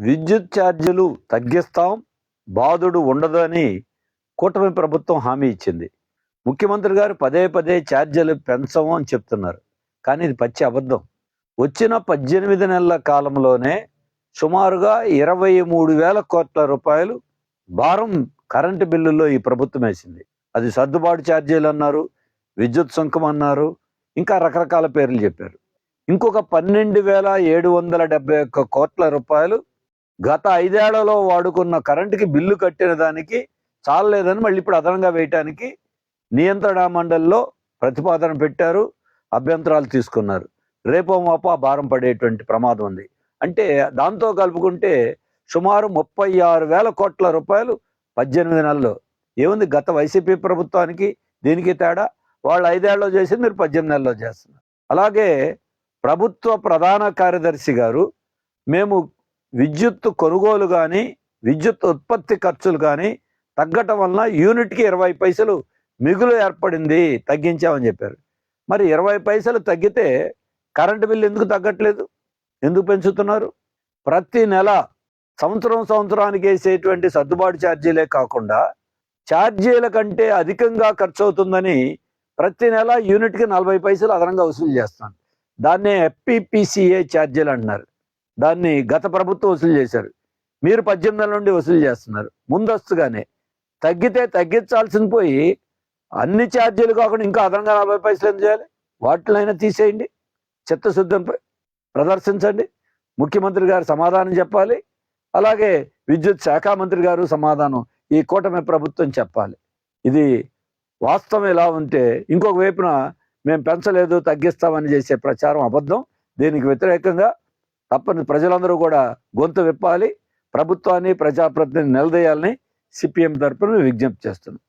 విద్యుత్ ఛార్జీలు తగ్గిస్తాం బాధుడు ఉండదని కూటమి ప్రభుత్వం హామీ ఇచ్చింది. ముఖ్యమంత్రి గారు పదే పదే ఛార్జీలు పెంచము అని చెప్తున్నారు. కానీ ఇది పచ్చి అబద్ధం. వచ్చిన పద్దెనిమిది నెలల కాలంలోనే సుమారుగా ఇరవై మూడు వేల కోట్ల రూపాయలు భారం కరెంటు బిల్లుల్లో ఈ ప్రభుత్వం వేసింది. అది సర్దుబాటు ఛార్జీలు అన్నారు విద్యుత్ సుంకం అన్నారు ఇంకా రకరకాల పేర్లు చెప్పారు. ఇంకొక పన్నెండు వేల ఏడు వందల డెబ్బై ఒక్క కోట్ల రూపాయలు గత ఐదేళ్ళలో వాడుకున్న కరెంటుకి బిల్లు కట్టిన దానికి చాలలేదని మళ్ళీ ఇప్పుడు అదనంగా వేయటానికి నియంత్రణ మండలిలో ప్రతిపాదన పెట్టారు అభ్యంతరాలు తీసుకున్నారు. రేపో మాపో భారం పడేటువంటి ప్రమాదం ఉంది. అంటే దాంతో కలుపుకుంటే సుమారు ముప్పై ఆరు వేల కోట్ల రూపాయలు పద్దెనిమిది నెలల్లో ఏముంది గత వైసీపీ ప్రభుత్వానికి దీనికి తేడా? వాళ్ళు ఐదేళ్ళలో చేసింది మీరు పద్దెనిమిది నెలల్లో చేస్తున్నారు. అలాగే ప్రభుత్వ ప్రధాన కార్యదర్శి గారు మేము విద్యుత్ కొనుగోలు కానీ విద్యుత్ ఉత్పత్తి ఖర్చులు కానీ తగ్గటం వలన యూనిట్కి ఇరవై పైసలు మిగులు ఏర్పడింది తగ్గించామని చెప్పారు. మరి ఇరవై పైసలు తగ్గితే కరెంటు బిల్లు ఎందుకు తగ్గట్లేదు? ఎందుకు పెంచుతున్నారు? ప్రతి నెల సంవత్సరం సంవత్సరానికి వేసేటువంటి సర్దుబాటు ఛార్జీలే కాకుండా ఛార్జీల కంటే అధికంగా ఖర్చు అవుతుందని ప్రతి నెల యూనిట్కి నలభై పైసలు అదనంగా వసూలు చేస్తున్నాను దాన్నే ఎఫ్పిపిసిఏ ఛార్జీలు అంటున్నారు. దాన్ని గత ప్రభుత్వం వసూలు చేశారు. మీరు పద్దెనిమిది నెలల నుండి వసూలు చేస్తున్నారు. ముందస్తుగానే. తగ్గితే తగ్గించాల్సింది పోయి అన్ని ఛార్జీలు కాకుండా ఇంకా అదనంగా నలభై పైసలు ఏం చేయాలి? వాటినైనా తీసేయండి. చిత్తశుద్ధిపై ప్రదర్శించండి. ముఖ్యమంత్రి గారు సమాధానం చెప్పాలి. అలాగే విద్యుత్ శాఖ మంత్రి గారు సమాధానం ఈ కూటమి ప్రభుత్వం చెప్పాలి. ఇది వాస్తవం ఎలా ఉంటే ఇంకొక వైపున మేము పెంచలేదు తగ్గిస్తామని చేసే ప్రచారం అబద్ధం. దీనికి వ్యతిరేకంగా తప్పని ప్రజలందరూ కూడా గొంతు విప్పాలి. ప్రభుత్వాన్ని ప్రజాప్రతిని నిలదీయాలని సిపిఎం తరపున విజ్ఞప్తి చేస్తున్నాం.